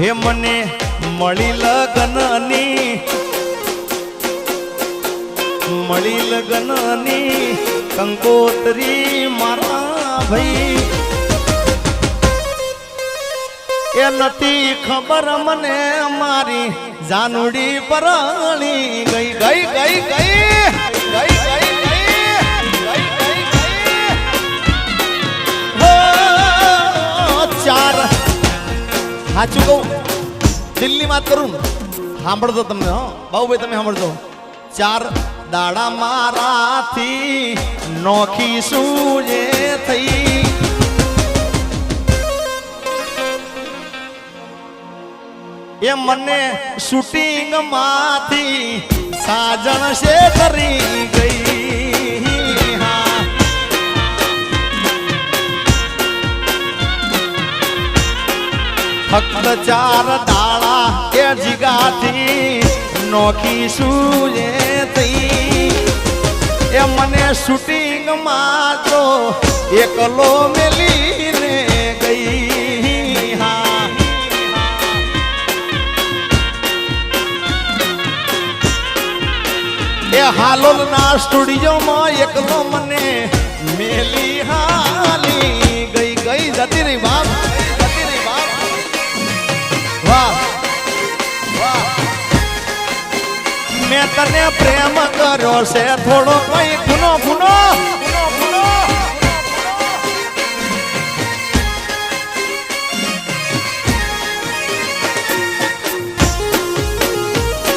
હે મને મળી લગનની મળી લગનની કંકોત્રી મારા ભાઈ. એ નથી ખબર મને મારી જાનુડી પરણી ગઈ ગઈ ગઈ ગઈ. સાચું કહું? દિલ્હી વાત કરું સાંભળજો તમને, હો. ભાઈ તમે સાંભળજો. ચાર દાડા મારાથી નોખી શું જે થઈ. એ મને શૂટિંગમાંથી સાજણ છે કરી ગઈ. ફક્ત ચાર દાડા એ જીગાથી નોખી શું એ થઈ એ મને શૂટિંગમાં તો એકલો મેલીને ગઈ. હા. એ હાલોલ ના સ્ટુડિયોમાં એકલો મને મેલી હાલી તને પ્રેમ કર્યો છે. થોડો કઈ ખૂનો ખૂનો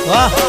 વાહ.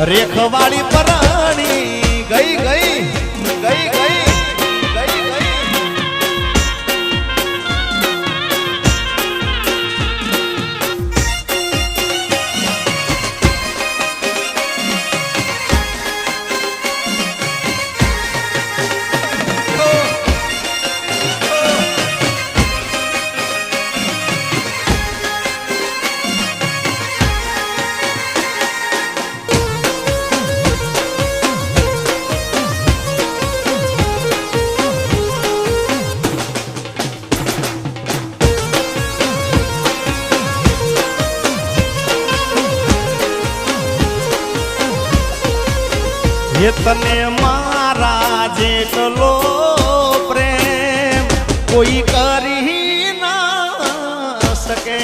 રેખવાળી પરણી તને મારા જેટલો પ્રેમ કોઈ કરી ના શકે.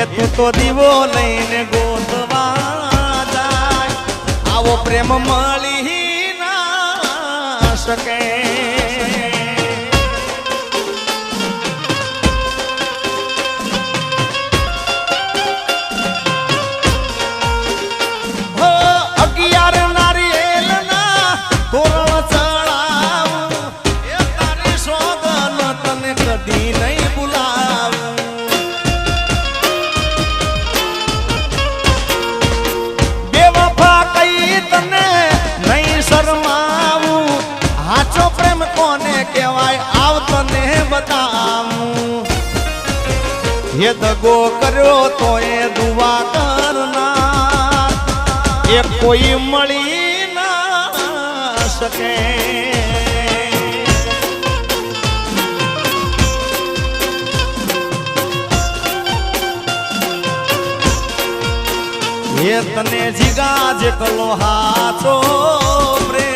એ તું તો દીવો લઈને ગોતવા જાય. આવો પ્રેમ મળી ના શકે. એ કોઈ મળી ના શકે. એ તને જીગા જેટલો હાચો પ્રેમ.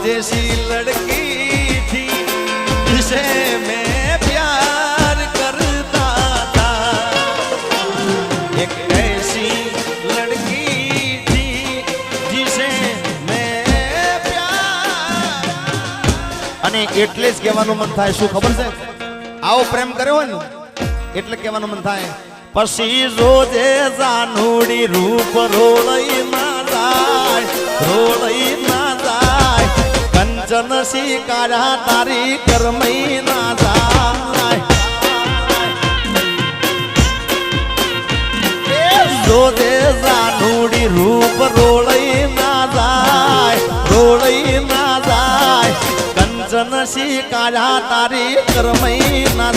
जैसी लड़की थी जिसे मैं प्यार करता था एक ऐसी लड़की थी जिसे मैं प्यार અને એટલે જ કહેવાનું મન થાય શું ખબર છે આવો પ્રેમ કર્યો હોય ને એટલે કહેવાનું મન થાય પછી જોજે જાનુડી રૂપ રોળઈ ના જાય રોળઈ ના જાય કંચન શિકારા તારી કરમઈ ના જાય એ જોજે જાનુડી રૂપ રોળઈ ના જાય રોળઈ ના જાય કંચન શિકારા તારી કરમઈ ના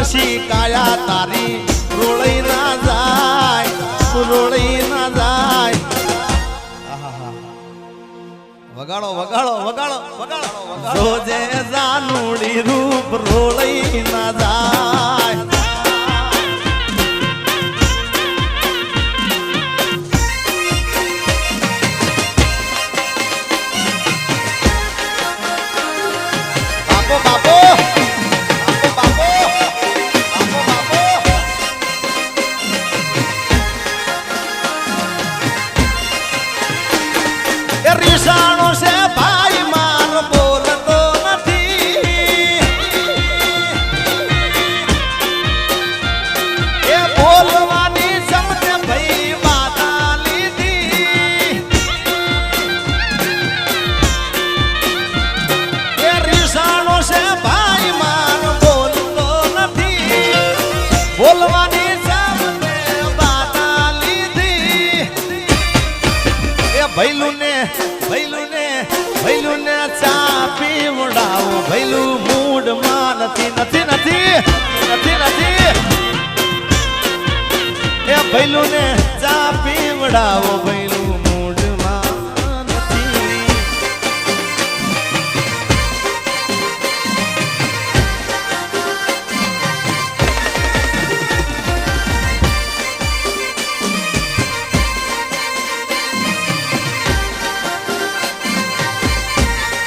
કંચન શિકાયા તારી રોળઈ ના જાય રોળઈ ના જાય વગાડો વગાડો વગાડો વગાડો જોજે જાનુડી રૂપ રોળઈ ના જાય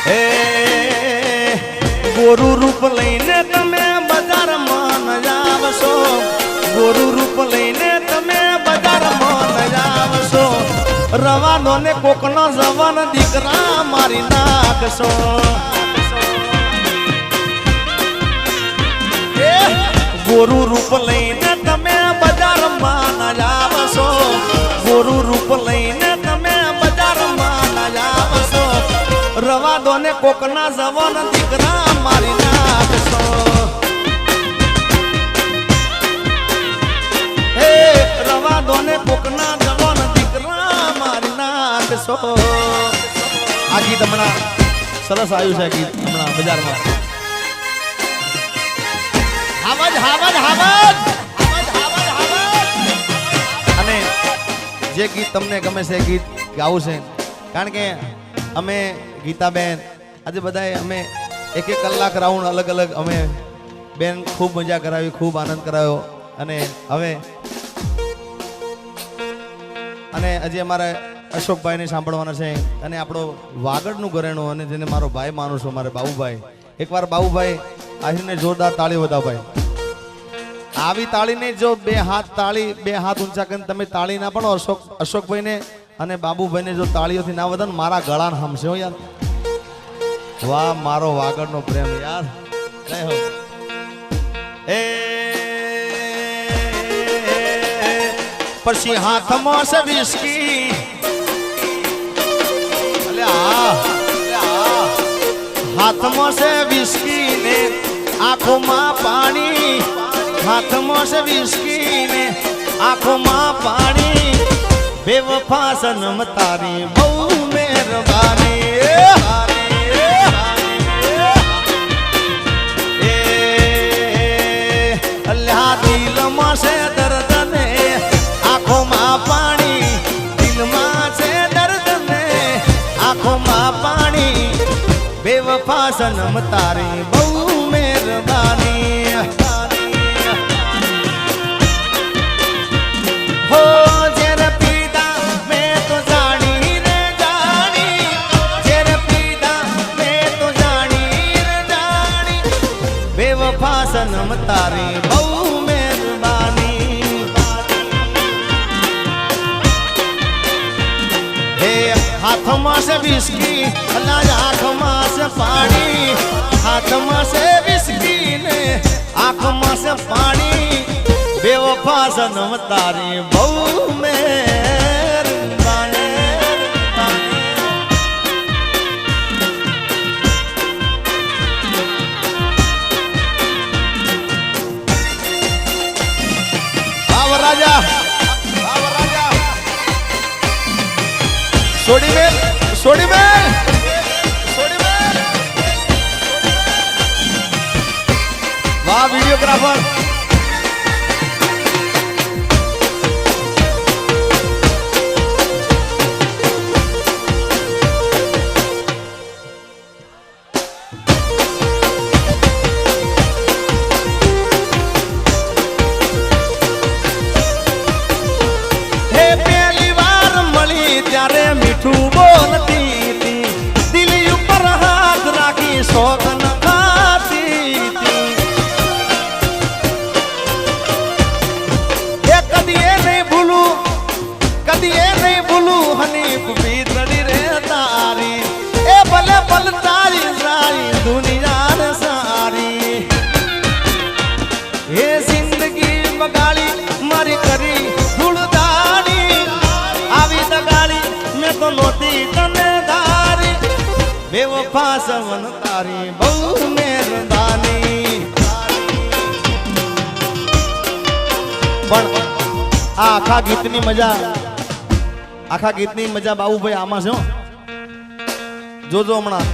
હે, ગોરુ રૂપ લઈને તમે બજારમાં ન જાવશો. ગોરુ રૂપ લઈને તમે બજારમાં ન આવશો રવાનો ને કોકનો જવાન દીકરા મારી નાખશો. ગોરુ રૂપ લઈને તમે બજારમાં ન જાવશો. ગોરુ રૂપ લઈને રવા દો ને કોકના જવાન દીકરા મારી નાખશો. હે, રવા દો ને કોકના જવાન દીકરા મારી નાખશો. આ ગીત હમણાં સરસ આવ્યું છે ગીત હમણાં બજારમાં. હાવજ હાવજ હાવજ! અને જે ગીત તમને ગમે છે ગીત ગાવું છે. કારણ કે અમે ગીતાબેન, આજે બધાએ અમે એક એક કલાક રાઉન્ડ અલગ અલગ અમે બેન ખૂબ મજા કરાવી, ખૂબ આનંદ કરાવ્યો. અને હવે અને હજી અમારે અશોકભાઈને સાંભળવાના છે. અને આપણો વાગડનું ઘરેણું અને જેને મારો ભાઈ માનું છું, મારે બાબુભાઈ. એકવાર બાબુભાઈ આહિરને જોરદાર તાળી વધાવો ભાઈ. આવી તાળીને જો બે હાથ તાળી, બે હાથ ઊંચા કરીને તમે તાળી ના પણ અશોક અશોકભાઈને અને બાબુભાઈને જો તાળીઓથી ના વધે મારા ગળાને હમશે હો યાર. વાહ, મારો વાગડનો પ્રેમ યાર. એ, પછી હાથમાં છે વિસ્કી હાથમાં છે વિસ્કી ને, આંખોમાં પાણી. હાથમાં છે વિસ્કી ને, આંખોમાં પાણી. બેવફા સનમ તારી બહુ મહેરબાની. અલ્યા દિલમાં છે દર્દ પાણી, દિલમાં છે દર્દ ને પાણી. બેવફા સનમ તારી બહુ વિસ્કી અલા આંખમાં છે પાણી, હાથમાં છે વિસ્કી ને આંખમાં છે પાણી. બેવફા સનમ તારી બેવફા સવન તારી બહુ મહેરબાની. પણ આ આખા ગીતની મજા, આખા ગીતની મજા બાબુભાઈ આમાં છે જોજો હમણાં.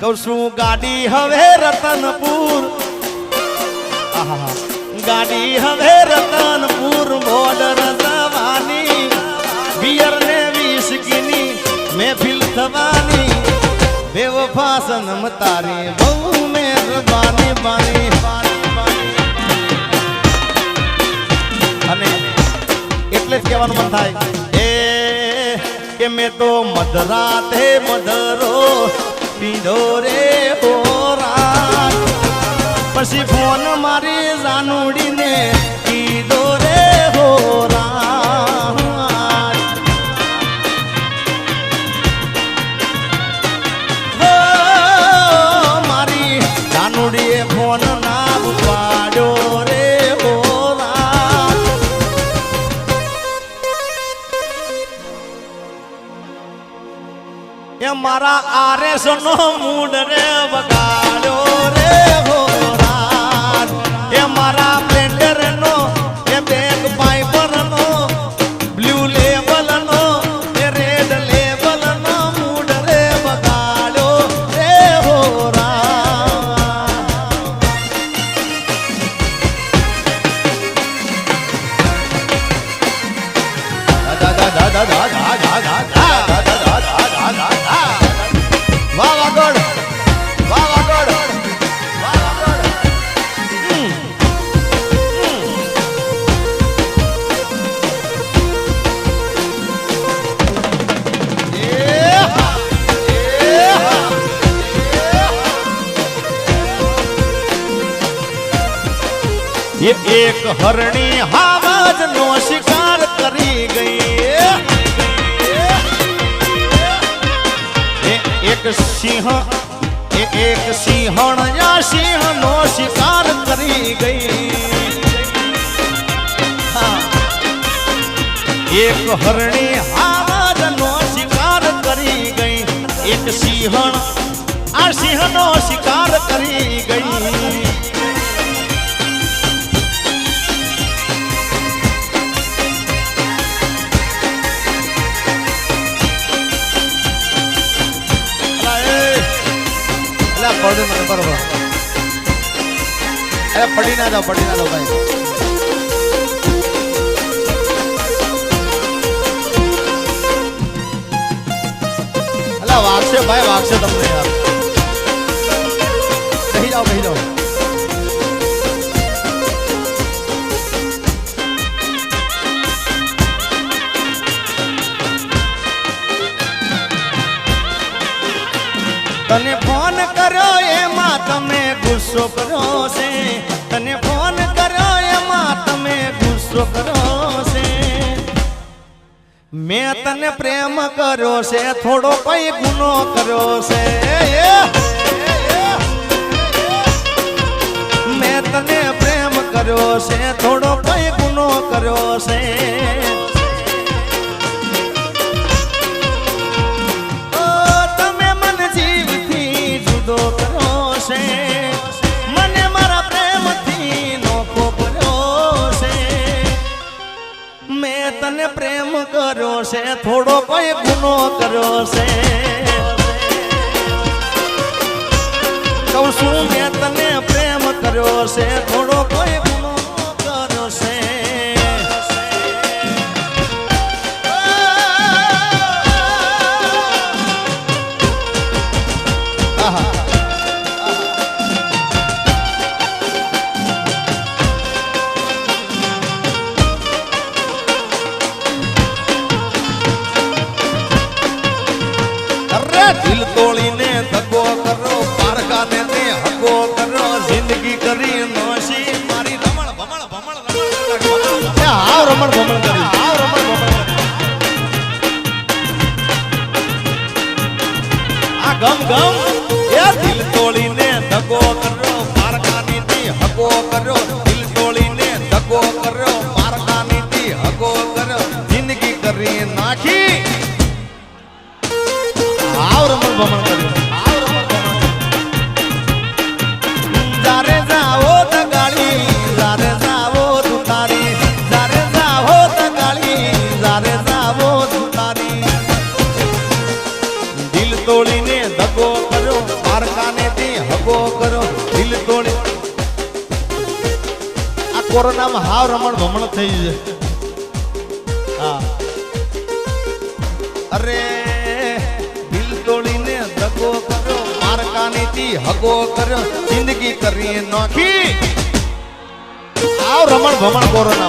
કહું છું ગાડી હવે રતનપુર. ગાડી હવે રતનપુર બોર્ડર જવાની. બિયર મહેફિલ થવાની બેવફા સનમ તારી બહુ મહેરબાની બાની અને એટલે જ કહેવાનું મન થાય, એ, કે મેં તો મધરાતે મધરો પીધો રે ઓરા પછી ફોન મારી જાનુડીને મારા આરેસ નો મૂડ રે બગાડ્યો એ એક હરણી હાવાજ નો શિકાર કરી ગઈ. એ એક સિંહ, એ એક સિંહણ યા સિંહ નો શિકાર કરી ગઈ. એક હરણી આવાજ નો શિકાર કરી ગઈ. એક સિંહણ આ સિંહ નો શિકાર કરી ગઈ. અલા મને બરોબર અરે, પડી ના જાઓ, પડી ના દો ભાઈ. અલા, વાગશે, ભાઈ, વાગશે તમને યાર. કર્યો છે, તને ફોન કર્યો એમાં તમે ગુસ્સો કરો છે. મેં તને પ્રેમ કર્યો છે, થોડો કઈ ગુનો કર્યો છે. મેં તને પ્રેમ કર્યો છે, થોડો કઈ ગુનો કર્યો છે. કર્યો છે, થોડો કોઈ ગુનો કર્યો છે. કહું છું, મેં તને પ્રેમ કર્યો છે, થોડો કોઈ કોરોનામાં હાવ રમણ ભમણ થઈ છે. અરે, દિલ તોડીને દગો કર્યો મારકાની થી હગો કર્યો, જિંદગી કરી નાખી. આવ રમણ ભમણ કોરોના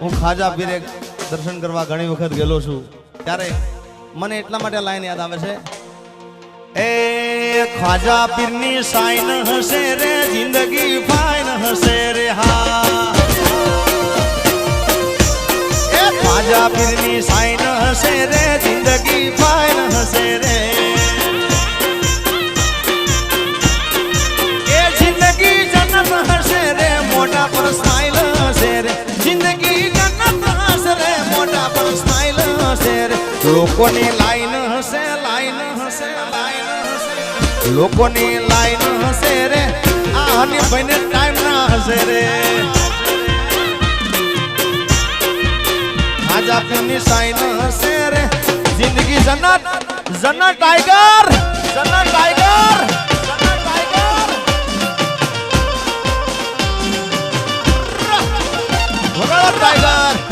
હું ખાજા પીરે દર્શન કરવા ઘણી વખત ગયેલો છું. ત્યારે મને એટલા માટે લાઈન યાદ આવે છે. એ ખાજા પીરની સાઈન હશે રે, જિંદગી ફાઈન હશે રે, હા. એ ખાજા પીરની સાઈન હશે રે, જિંદગી ફાઈન હશે રે. લોકોની લાઈન હશે લાઈન હશે લાઈન હશે. લોકોની લાઈન હશે રે. આ હની ભાઈને ટાઈમ ના હશે રે. આજા આપની સાઈન હશે રે. જિંદગી જન્નત જન્નત ટાઈગર જન્નત ટાઈગર ટાઈગર.